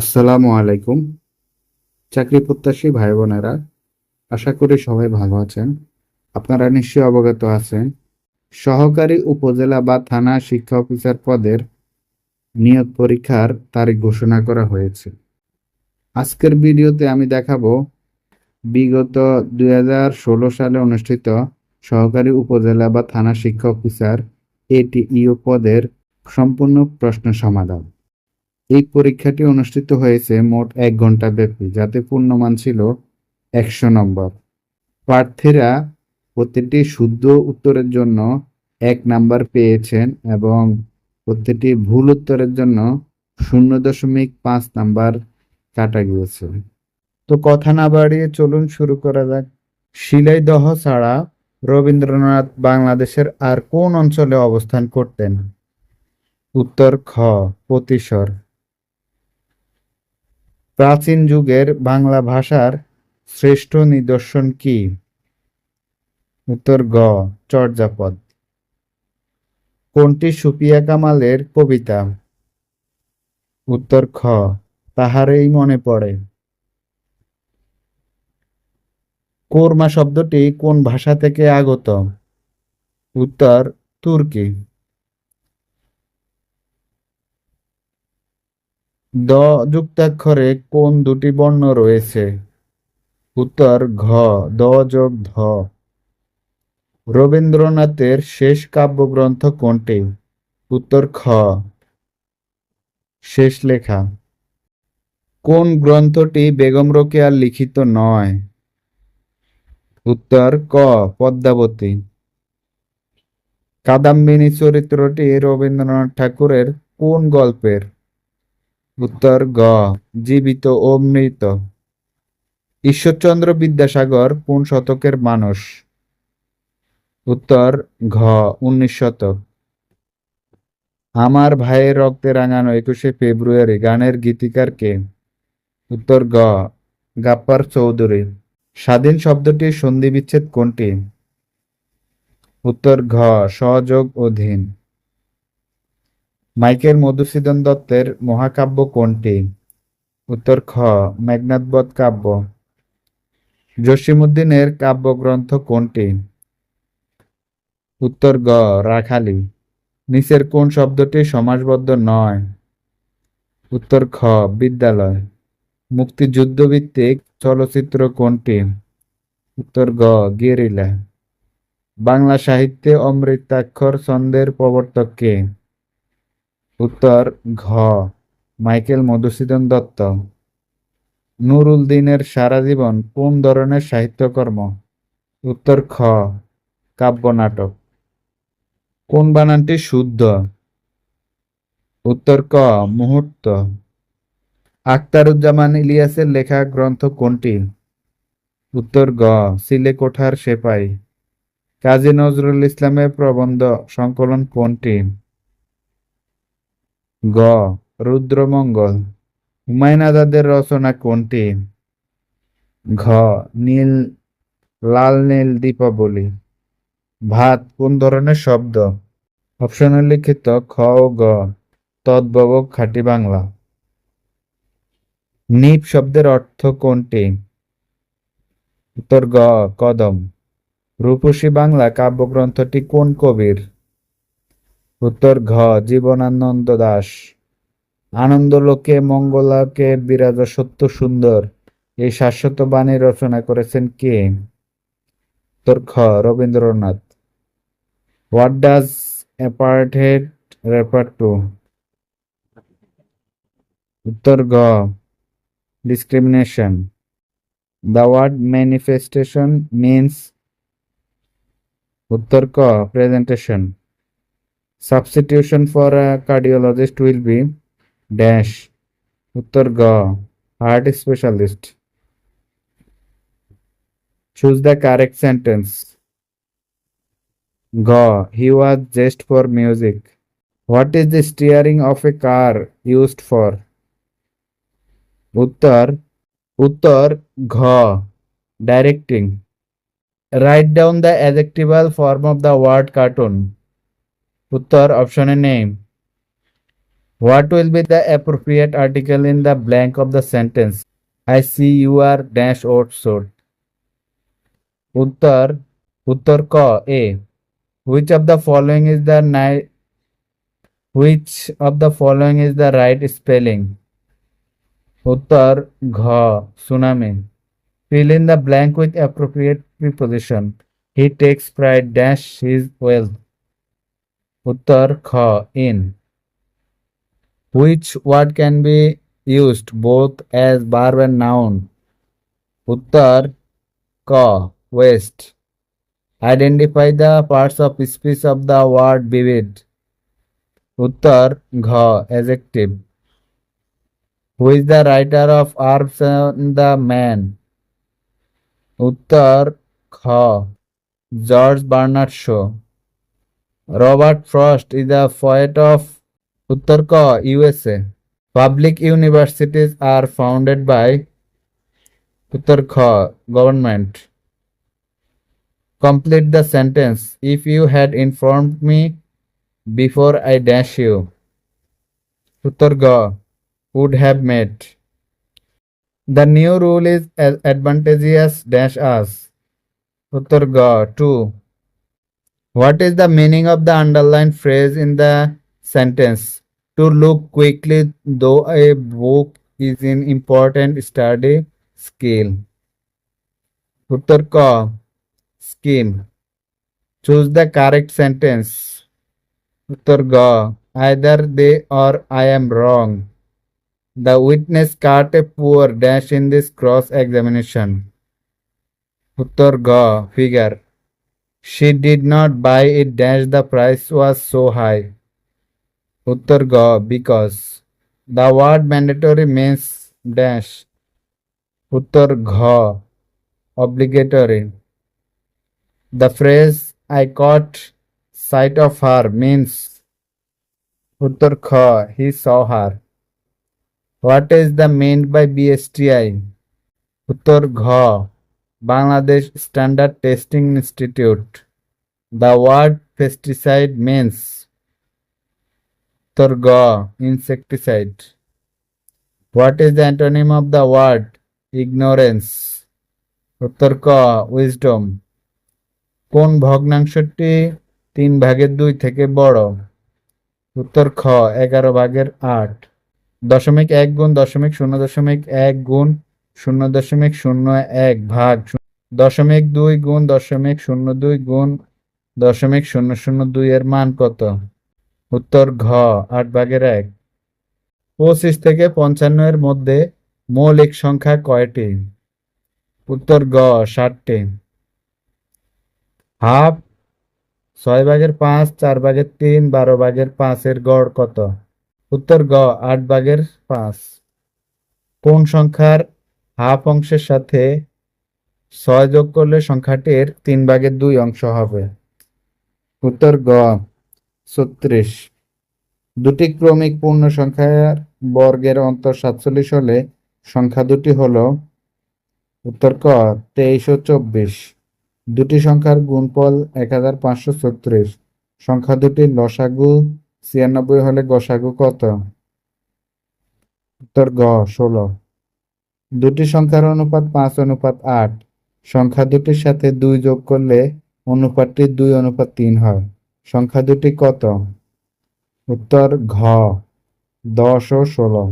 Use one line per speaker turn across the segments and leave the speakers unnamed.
আসসালামু আলাইকুম। চাকরি প্রত্যাশী ভাই বোনেরা আশা করি সবাই ভালো আছেন। আপনারা নিশ্চয়ই অবগত আছেন, সহকারী উপজেলা বা থানা শিক্ষা অফিসার পদের নিয়োগ পরীক্ষার তারিখ ঘোষণা করা হয়েছে। আজকের ভিডিওতে আমি দেখাবো, বিগত দুই হাজার ষোলো সালে অনুষ্ঠিত সহকারী উপজেলা বা থানা শিক্ষা অফিসার এটিইও পদের সম্পূর্ণ প্রশ্ন সমাধান। এই পরীক্ষাটি অনুষ্ঠিত হয়েছে মোট এক ঘণ্টা ব্যাপী, যাতে পূর্ণমান ছিল একশো নম্বর। প্রার্থীরা প্রতিটি শুদ্ধ উত্তরের জন্য এক নাম্বার পেয়েছেন এবং প্রতিটি ভুল উত্তরের জন্য শূন্য দশমিক পাঁচ নাম্বার কাটা গিয়েছে। তো কথা না বাড়িয়ে চলুন শুরু করা যাক। শিলাইদহ ছাড়া রবীন্দ্রনাথ বাংলাদেশের আর কোন অঞ্চলে অবস্থান করতেন? উত্তর খ, প্রতিসর। প্রাচীন যুগের বাংলা ভাষার শ্রেষ্ঠ নিদর্শন কি? উত্তর গ, চর্যাপদ। কোনটি সুপিয়া কামালের কবিতা? উত্তর খ, তাহারেই মনে পড়ে। কোরমা শব্দটি কোন ভাষা থেকে আগত? উত্তর তুর্কি। দ যুক্তাক্ষরে কোন দুটি বর্ণ রয়েছে? উত্তর, ঘ, দ যোগ ধ। রবীন্দ্রনাথের শেষ কাব্যগ্রন্থ কোনটি? উত্তর, খ। শেষ লেখা। কোন গ্রন্থটি বেগম রোকেয়ার লিখিত নয়? উত্তর, ক, পদ্মাবতী। কাদাম্বিনী চরিত্রটি রবীন্দ্রনাথ ঠাকুরের কোন গল্পের? উত্তর গ জীবিত ও মৃত। ঈশ্বরচন্দ্র বিদ্যাসাগর কোন শতকের মানুষ? উত্তর, ঘ, উনিশ শতক। আমার ভাইয়ের রক্তে রাঙানো একুশে ফেব্রুয়ারি গানের গীতিকার কে? উত্তর গ গাপ্পার চৌধুরী। স্বাধীন শব্দটির সন্ধি বিচ্ছেদ কোনটি? উত্তর, ঘ, সহযোগ অধীন। মাইকেল মধুসূদন দত্তের মহাকাব্য কোনটি? উত্তর খ মেঘনাথবধ কাব্য। জসিমুদ্দিনের কাব্যগ্রন্থ কোনটি? উত্তর গ, রাখালি। নিচের কোন শব্দটি সমাসবদ্ধ নয়? উত্তর খ, বিদ্যালয়। মুক্তিযুদ্ধভিত্তিক চলচ্চিত্র কোনটি? উত্তর গ, গেরিলা। বাংলা সাহিত্যে অমৃতাক্ষর ছন্দের প্রবর্তক কে? উত্তর, ঘ। মাইকেল মধুসূদন দত্ত। নুরুল দিনের সারা জীবন কোন ধরনের সাহিত্যকর্ম? উত্তর, খ। কাব্য নাটক। কোন বানানটি শুদ্ধ? উত্তর, ক। মুহূর্ত। আখতারুজ্জামান ইলিয়াসের লেখা গ্রন্থ কোনটি? উত্তর, গ। সিলে কোঠার সেপাই। কাজী নজরুল ইসলামের প্রবন্ধ সংকলন কোনটি? গ. রুদ্রমঙ্গল। হুমায়ুন আজাদের রচনা কোনটি? ঘ. নীল, লাল নীল দীপাবলি। ভাত কোন ধরনের শব্দ? অপশনে লিখিত খ ও গ। তদ্ভব খাঁটি বাংলা। নিপ শব্দের অর্থ কোনটি? উত্তর গ, কদম। রূপসী বাংলা কাব্যগ্রন্থটি কোন কবির? উত্তর, ঘ, জীবনানন্দ দাস। আনন্দলোকে, মঙ্গলাকে, বিরাজ সত্য সুন্দর। এই শাশ্বত বাণী রচনা করেছেন কে? উত্তর খ Rabindranath. What does apartheid refer to উত্তর গ discrimination the word manifestation means উত্তর, ক, presentation substitution for a cardiologist will be dash. Uttar ga heart specialist. Choose the correct sentence. Ga he was just for music. What is the steering of a car used for? Uttar uttar gha directing. Write down the adjectival form of the word cartoon. উত্তর অপশনে নেই What will be the appropriate article in the blank of the sentence? I see you are dash or sword. উত্তর উত্তর ক এ which of the following is the ni- which of the following is the right spelling উত্তর ঘ tsunami fill in the blank with appropriate preposition he takes pride dash his wealth উত্তর খ in which word can be used both as verb and noun উত্তর ক west identify the parts of speech of the word vivid উত্তর ঘ adjective who is the writer of Arps and the Man উত্তর খ George Bernard show Robert Frost is a poet of Uttarka, USA. Public universities are founded by Uttarka government. Complete the sentence. If you had informed me before I dash you, Uttarka would have met. The new rule is as advantageous dash us. Uttarka 2 what is the meaning of the underlined phrase in the sentence? To look quickly though a book is an important study skill. Uttarka scheme. Choose the correct sentence. Uttar Uttarga. Either they or I am wrong. The witness caught a poor dash in this cross examination. Uttar Uttarga figure. She did not buy it dash the price was so high. Uttar Ga because the word mandatory means dash. Uttar Gha obligatory. The phrase I caught sight of her means Uttar Kha he saw her. What is the meant by BSTI? Uttar Gha Bangladesh Standard Testing Institute, the word pesticide means তোর গ insecticide. What is the antonym of the word ignorance? উত্তর ক wisdom. কোন ভগ্নাংশটি তিন ভাগের দুই থেকে বড়? উত্তর খ এগারো ভাগের আট। দশমিক এক গুণ দশমিক শূন্য দশমিক এক গুণ শূন্য দশমিক শূন্য এক ভাগ দশমিক দুই গুণ দশমিক শূন্য দুই গুণ দশমিক শূন্য শূন্য দুই এর মান কত? উত্তর ঘ, আট ভাগের এক। পঁচিশ থেকে পঞ্চান্ন এর মধ্যে মৌলিক সংখ্যা কয়টি? উত্তর গ ষাটটি। হাফ, ছয় ভাগের পাঁচ, চার ভাগের তিন, বারো ভাগের পাঁচের গড় কত? উত্তর গ আট ভাগের পাঁচ। কোন সংখ্যার হাফ অংশের সাথে ছয় যোগ করলে সংখ্যাটির তিন ভাগের দুই অংশ হবে। উত্তর গ, ছত্রিশ। দুটি ক্রমিক পূর্ণ সংখ্যার বর্গের অন্তর সাতচল্লিশ হলে সংখ্যা দুটি হল, উত্তর ক, তেইশ ও চব্বিশ। দুটি সংখ্যার গুণফল এক হাজার পাঁচশো ছত্রিশ। সংখ্যা দুটির লসাগু, ছিয়ানব্বই হলে গসাগু কত? উত্তর গ, ষোলো। দুটি সংখ্যার অনুপাত পাঁচ, অনুপাত আট। সংখ্যা দুটির সাথে দুই যোগ করলে অনুপাতটি দুই, অনুপাত তিন হয়। সংখ্যা দুটি কত? উত্তর ঘ, দশ ও ষোলো।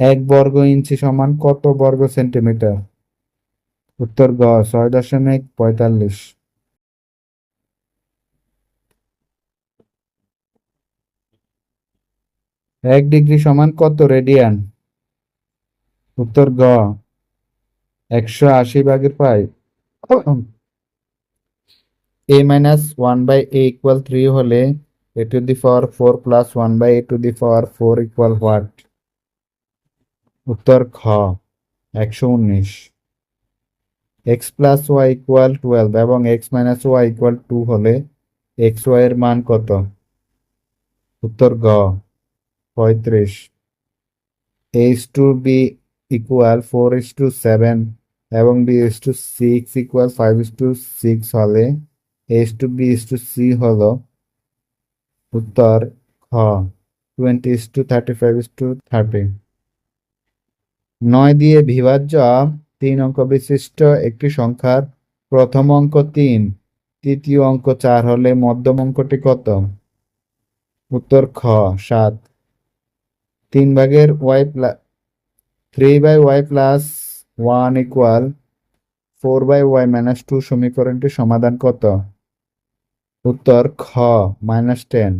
এক বর্গ ইঞ্চি সমান কত বর্গ সেন্টিমিটার? উত্তর গ ছয় দশমিক পঁয়তাল্লিশ। এক ডিগ্রি সমান কত রেডিয়ান? উত্তর গ। একশো আশি ভাগের পাই A minus one by A equal three হলে A to the power four plus one by A to the power four equal what উত্তর খ। একশো উনিশ। X plus Y equal twelve এবং X minus Y equal two হলে x Y এর মান কত? উত্তর গ। পঁয়ত্রিশ। H to B equal four is to seven এবং B is to six equal five is to six হলে H to B is to C হলো উত্তর খ। Twenty is to thirty five is to thirty নয় দিয়ে বিভাজ্য তিন অঙ্ক বিশিষ্ট একটি সংখ্যার প্রথম অঙ্ক তিন, তৃতীয় অঙ্ক চার হলে মধ্যম অঙ্কটি কত? উত্তর খ, সাত। তিন ভাগের Y three by Y plus one equal four by Y minus two সমীকরণটির সমাধান কত? উত্তর খ মাইনাস টেন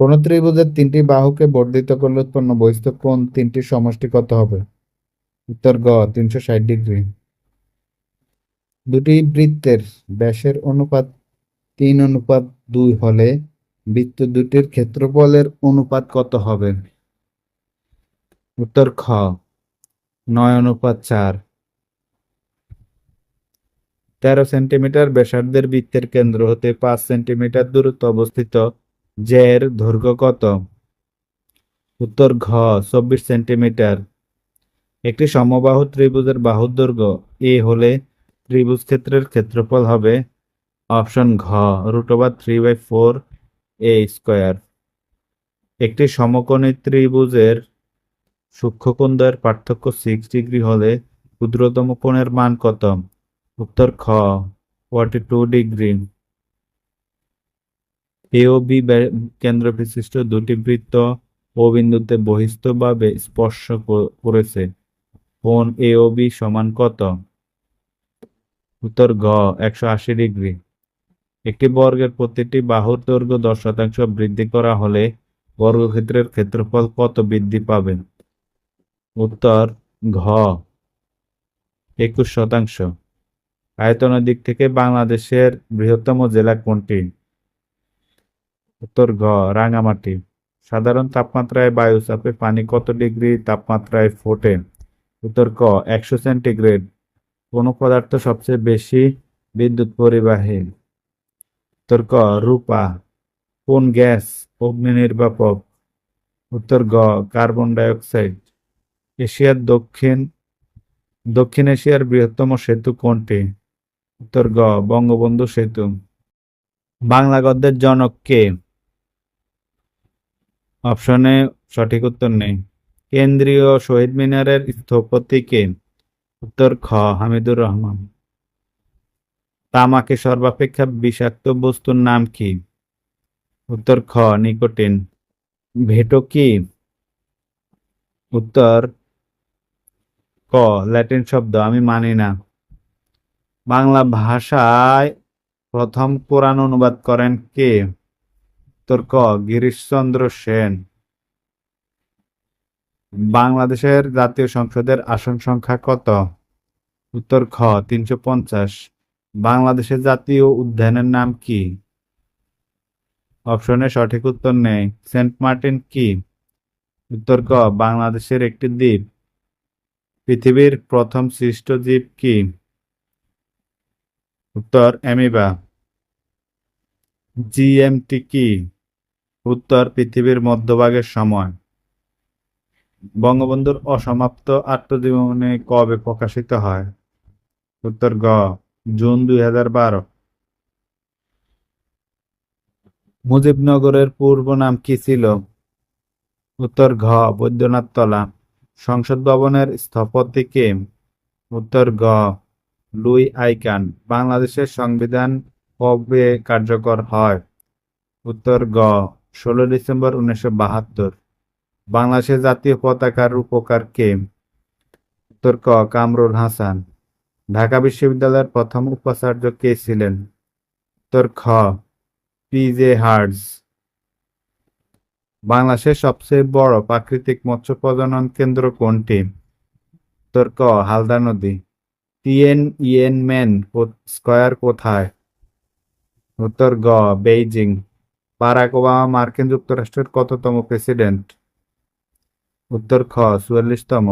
কোন ত্রিভুজের তিনটি বাহুকে বর্ধিত করলে উৎপন্ন বহিস্থ কোণ তিনটি সমষ্টি কত হবে? উত্তর গ, তিনশো ষাট ডিগ্রি। দুটি বৃত্তের ব্যাসের অনুপাত তিন অনুপাত দুই হলে বৃত্ত দুটির ক্ষেত্রফলের অনুপাত কত হবে? উত্তর খ। নয় অনুপাত চার। তেরো সেন্টিমিটার ব্যাসার্ধের বৃত্তের কেন্দ্র হতে পাঁচ সেন্টিমিটার দূরত্ব অবস্থিত। জের দৈর্ঘ্য কত? উত্তর ঘ, চব্বিশ সেন্টিমিটার। একটি সমবাহু ত্রিভুজের বাহুর দৈর্ঘ্য এ হলে ত্রিভুজ ক্ষেত্রের ক্ষেত্রফল হবে অপশন ঘ, root over three by four A square একটি সমকোণী ত্রিভুজের সূক্ষ্মকোণ দ্বয়ের পার্থক্য সিক্স ডিগ্রি হলে ক্ষুদ্রতম কোণের মান কত? উত্তর খ forty two degree A O B কেন্দ্র বিশিষ্ট দুটি বৃত্ত ও বিন্দুতে বহিস্থভাবে স্পর্শ করেছে। কোণ এ ও বি সমান কত? উত্তর গ একশো আশি ডিগ্রি একটি বর্গের প্রতিটি বাহুর দৈর্ঘ্য দশ শতাংশ বৃদ্ধি করা হলে বর্গক্ষেত্রের ক্ষেত্রফল কত বৃদ্ধি পাবে উত্তর, ঘ। একুশ শতাংশ। আয়তনের দিক থেকে বাংলাদেশের বৃহত্তম জেলা কোনটি? উত্তর, ঘ। রাঙামাটি সাধারণ তাপমাত্রায় বায়ু চাপে পানি কত ডিগ্রি তাপমাত্রায় ফোটে? উত্তর, ক। একশো সেন্টিগ্রেড। কোন পদার্থ সবচেয়ে বেশি বিদ্যুৎ পরিবাহী। উত্তর ক রূপা, কোন গ্যাস অগ্নি নির্বাপক? উত্তর গ কার্বন ডাইঅক্সাইড। এশিয়ার দক্ষিণ দক্ষিণ এশিয়ার বৃহত্তম সেতু কোনটি? উত্তর গ বঙ্গবন্ধু সেতু। বাংলা গদ্যের জনক কে? অপশনে সঠিক উত্তর নেই। কেন্দ্রীয় শহীদ মিনারের স্থপতি কে? উত্তর খ হামিদুর রহমান। তামাকে সর্বাপেক্ষা বিষাক্ত বস্তুর নাম কি? উত্তর খ, নিকোটিন। ভেটো কি? উত্তর ক, ল্যাটিন শব্দ, আমি মানি না। বাংলা ভাষায় প্রথম কোরআন অনুবাদ করেন কে? উত্তর ক, গিরিশচন্দ্র সেন। বাংলাদেশের জাতীয় সংসদের আসন সংখ্যা কত? উত্তর খ, তিনশো পঞ্চাশ। বাংলাদেশের জাতীয় উদ্যানের নাম কি? অপশনে সঠিক উত্তর নেই। সেন্ট মার্টিন কি? উত্তর ক, বাংলাদেশের একটি দ্বীপ। পৃথিবীর প্রথম সৃষ্ট জীব কি? উত্তর, অ্যামিবা। জিএমটি কি? উত্তর, পৃথিবীর মধ্যভাগের সময়। বঙ্গবন্ধুর অসমাপ্ত আত্মজীবনী কবে প্রকাশিত হয়? উত্তর গ জুন দুই হাজার বারো। মুজিবনগরের পূর্ব নাম কি ছিল? উত্তর ঘ, বৈদ্যনাথ তলা। সংসদ ভবনের স্থপতি কে? উত্তর গ লুই আইকান। বাংলাদেশের সংবিধান কবে কার্যকর হয়? উত্তর গ ষোলো ডিসেম্বর উনিশশো বাহাত্তর। বাংলাদেশের জাতীয় পতাকার রূপকার কে? উত্তর ক, কামরুল হাসান। ঢাকা বিশ্ববিদ্যালয়ের প্রথম উপাচার্য কে ছিলেন? উত্তর খ পি জে হার্টস বাংলাদেশের সবচেয়ে বড় প্রাকৃতিক মৎস্য প্রজনন কেন্দ্র কোনটি? উত্তর ক, হালদা নদী। টিএন ইএন ম্যান স্কয়ার কোথায়? উত্তর গ, বেইজিং। বারাক ওবামা মার্কিন যুক্তরাষ্ট্রের কততম প্রেসিডেন্ট? উত্তর খ, চুয়াল্লিশতম।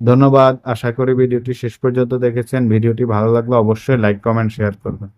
ধন্যবাদ। আশা করি ভিডিওটি শেষ পর্যন্ত দেখেছেন। ভিডিওটি ভালো লাগলে অবশ্যই লাইক কমেন্ট শেয়ার করবেন।